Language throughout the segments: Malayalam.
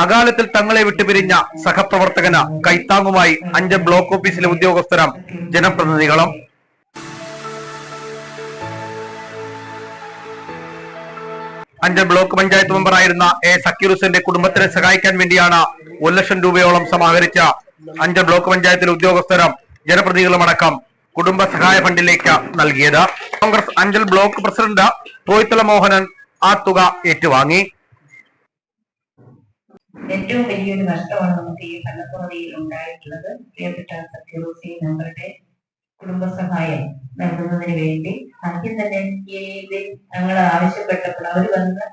അകാലത്തിൽ തങ്ങളെ വിട്ടുപിരിഞ്ഞ സഹപ്രവർത്തകന് കൈത്താങ്ങുമായി അഞ്ച് ബ്ലോക്ക് ഓഫീസിലെ ഉദ്യോഗസ്ഥരും ജനപ്രതിനിധികളും. അഞ്ച് ബ്ലോക്ക് പഞ്ചായത്ത് മെമ്പറായിരുന്ന എ സക്കീർ ഹുസൈന്റെ കുടുംബത്തിനെ സഹായിക്കാൻ വേണ്ടിയാണ് ഒരു ലക്ഷം രൂപയോളം സമാഹരിച്ച അഞ്ച് ബ്ലോക്ക് പഞ്ചായത്തിലെ ഉദ്യോഗസ്ഥരും ജനപ്രതിനിധികളുമടക്കം കുടുംബ സഹായ ഫണ്ടിലേക്ക് നൽകിയത്. കോൺഗ്രസ് അഞ്ചൽ ബ്ലോക്ക് പ്രസിഡന്റ് പോയിത്തല മോഹനൻ ആ തുക ഏറ്റുവാങ്ങി. ഏറ്റവും വലിയൊരു നഷ്ടമാണ് നമുക്ക് ഈ ഫലപ്രതിയിൽ ഉണ്ടായിട്ടുള്ളത്. പ്രിയപ്പെട്ട സത്യറൂസി ഞങ്ങളുടെ കുടുംബസഹായം നൽകുന്നതിന് വേണ്ടി ആദ്യം തന്നെ ഈ ഞങ്ങൾ ആവശ്യപ്പെട്ടപ്പോൾ അവർ വന്ന്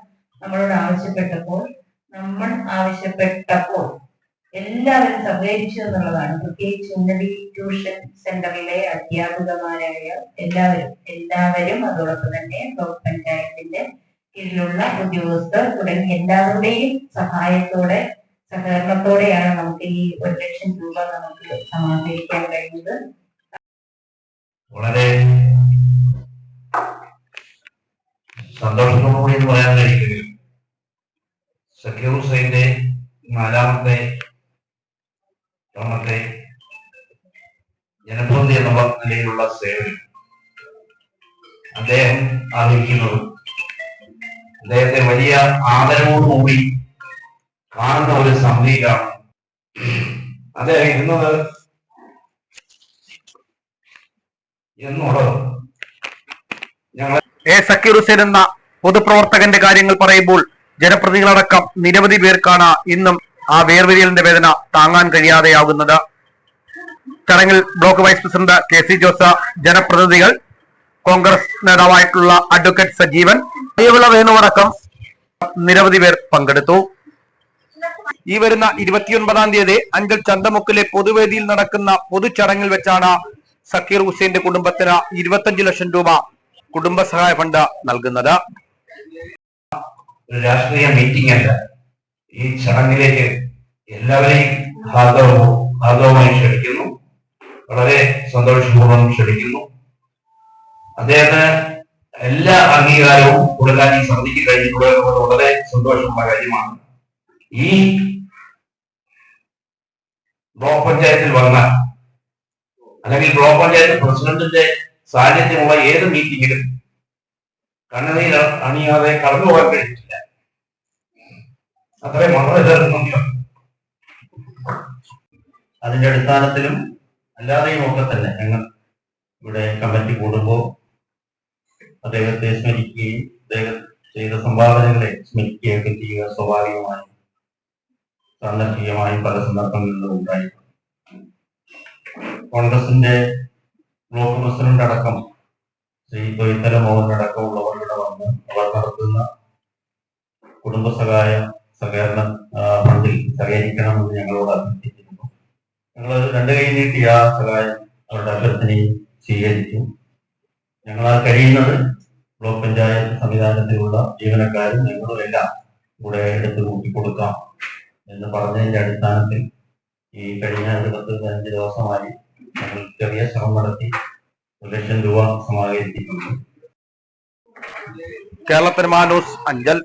നമ്മളോട് ആവശ്യപ്പെട്ടപ്പോൾ നമ്മൾ ആവശ്യപ്പെട്ടപ്പോൾ എല്ലാവരും സഹകരിച്ചു എന്നുള്ളതാണ്. പ്രത്യേകിച്ച് ഉന്നതി ട്യൂഷൻ സെന്ററിലെ അധ്യാപകമാരായ എല്ലാവരും എല്ലാവരും അതോടൊപ്പം തന്നെ ബ്ലോക്ക് പഞ്ചായത്തിന്റെ കീഴിലുള്ള ഉദ്യോഗസ്ഥർ തുടങ്ങി എല്ലാവരുടെയും സഹായത്തോടെ സഹകരണത്തോടെയാണ് നമുക്ക് ഈ ഒരു ലക്ഷം രൂപ നമുക്ക് സമാഹരിക്കാൻ കഴിഞ്ഞത്. വളരെ സന്തോഷത്തോടുകൂടി എന്ന് പറയാൻ കഴിയും സക്കീർ ഹുസൈന്റെ നാലാമത്തെ തവണത്തെ ജനപ്രതി എന്ന നിലയിലുള്ള സേവനം അദ്ദേഹം അറിയിക്കുന്നതും അദ്ദേഹത്തെ വലിയ ആദരവോടുകൂടി കാണുന്ന ഒരു സമിതിയിലാണ് അദ്ദേഹം ഇരുന്നത് എന്നുള്ളത് ഞങ്ങൾ എ സക്കീർ ഹുസൈൻ എന്ന പൊതുപ്രവർത്തകന്റെ കാര്യങ്ങൾ പറയുമ്പോൾ ജനപ്രതികളടക്കം നിരവധി പേർക്കാണ് ഇന്നും ആ വേർവിരിയലിന്റെ വേദന താങ്ങാൻ കഴിയാതെയാകുന്നത്. ചടങ്ങിൽ block vice president K C Jose ജനപ്രതിനിധികൾ കോൺഗ്രസ് നേതാവായിട്ടുള്ള അഡ്വക്കേറ്റ് സജീവൻ അയ്യവിള വേണുവടക്കം നിരവധി പേർ പങ്കെടുത്തു. ഈ വരുന്ന ഇരുപത്തിയൊൻപതാം തീയതി അഞ്ചൽ ചന്തമുക്കിലെ പൊതുവേദിയിൽ നടക്കുന്ന പൊതുചടങ്ങിൽ വെച്ചാണ് സക്കീർ ഹുസൈന്റെ കുടുംബത്തിന് ഇരുപത്തഞ്ച് ലക്ഷം രൂപ കുടുംബസഹായ ഫണ്ട് നൽകുന്നത്. രാഷ്ട്രീയ മീറ്റിംഗ് അല്ല. ഈ ചടങ്ങിലേക്ക് എല്ലാവരെയും ഭാഗവും ഭാഗവുമായി ക്ഷണിക്കുന്നു. വളരെ സന്തോഷപൂർവം ക്ഷണിക്കുന്നു. അദ്ദേഹത്തിന് എല്ലാ അംഗീകാരവും കൊടുക്കാൻ ഈ സമിതിക്ക് കഴിഞ്ഞിട്ടുള്ളത് എന്നുള്ളത് വളരെ സന്തോഷമുള്ള കാര്യമാണ്. ഈ ബ്ലോക്ക് പഞ്ചായത്തിൽ വന്ന അല്ലെങ്കിൽ ബ്ലോക്ക് പഞ്ചായത്ത് പ്രസിഡന്റിന്റെ സാന്നിധ്യമുള്ള ഏത് മീറ്റിംഗിലും കണ്ണുനീർ അണിയാതെ കടന്നു പോകാൻ കഴിഞ്ഞിട്ടില്ല. അത്രയും വളരെ നന്ദിയുണ്ട് അതിന്റെ അടിസ്ഥാനത്തിലും അല്ലാതെയും ഒക്കെ തന്നെ ഞങ്ങൾ ഇവിടെ കമ്മിറ്റി കൂടുമ്പോൾ അദ്ദേഹത്തെ സ്മരിക്കുകയും അദ്ദേഹം ചെയ്ത സംഭാവനകളെ സ്മരിക്കുകയൊക്കെ ചെയ്യുക സ്വാഭാവികമായും സാന്ദർഭികമായും പല സന്ദർഭങ്ങളിലും ഉണ്ടായി കോൺഗ്രസിന്റെ ബ്ലോക്ക് പ്രസിഡന്റ് അടക്കം ശ്രീ തൊയ്ത്തല മോഹൻ അടക്കമുള്ളവർ ഇവിടെ വന്ന് അവർ നടത്തുന്ന കുടുംബ സഹായ സഹകരണ ഫണ്ടിൽ സഹകരിക്കണമെന്ന് ഞങ്ങളോട് അഭ്യർത്ഥിച്ചിരുന്നു ഞങ്ങൾ രണ്ടു കൈ നീട്ടി ആ സഹായം അവരുടെ അഭ്യർത്ഥനയും സ്വീകരിച്ചു. ഞങ്ങളാൽ കഴിയുന്നത് ബ്ലോക്ക് പഞ്ചായത്ത് സംവിധാനത്തിലുള്ള ജീവനക്കാരും ഞങ്ങളും എല്ലാം കൂടെ എടുത്ത് കൂട്ടിക്കൊടുക്കാം എന്ന് പറഞ്ഞതിന്റെ അടിസ്ഥാനത്തിൽ ഈ കഴിഞ്ഞ ഒരു പത്ത് പതിനഞ്ച് ദിവസമായി ഞങ്ങൾ ചെറിയ ശ്രമം നടത്തി ഒരു ലക്ഷം രൂപ സമാഹരിച്ചിട്ടുണ്ട്. കേരളത്തിന് മാനൂസ് അഞ്ചൽ.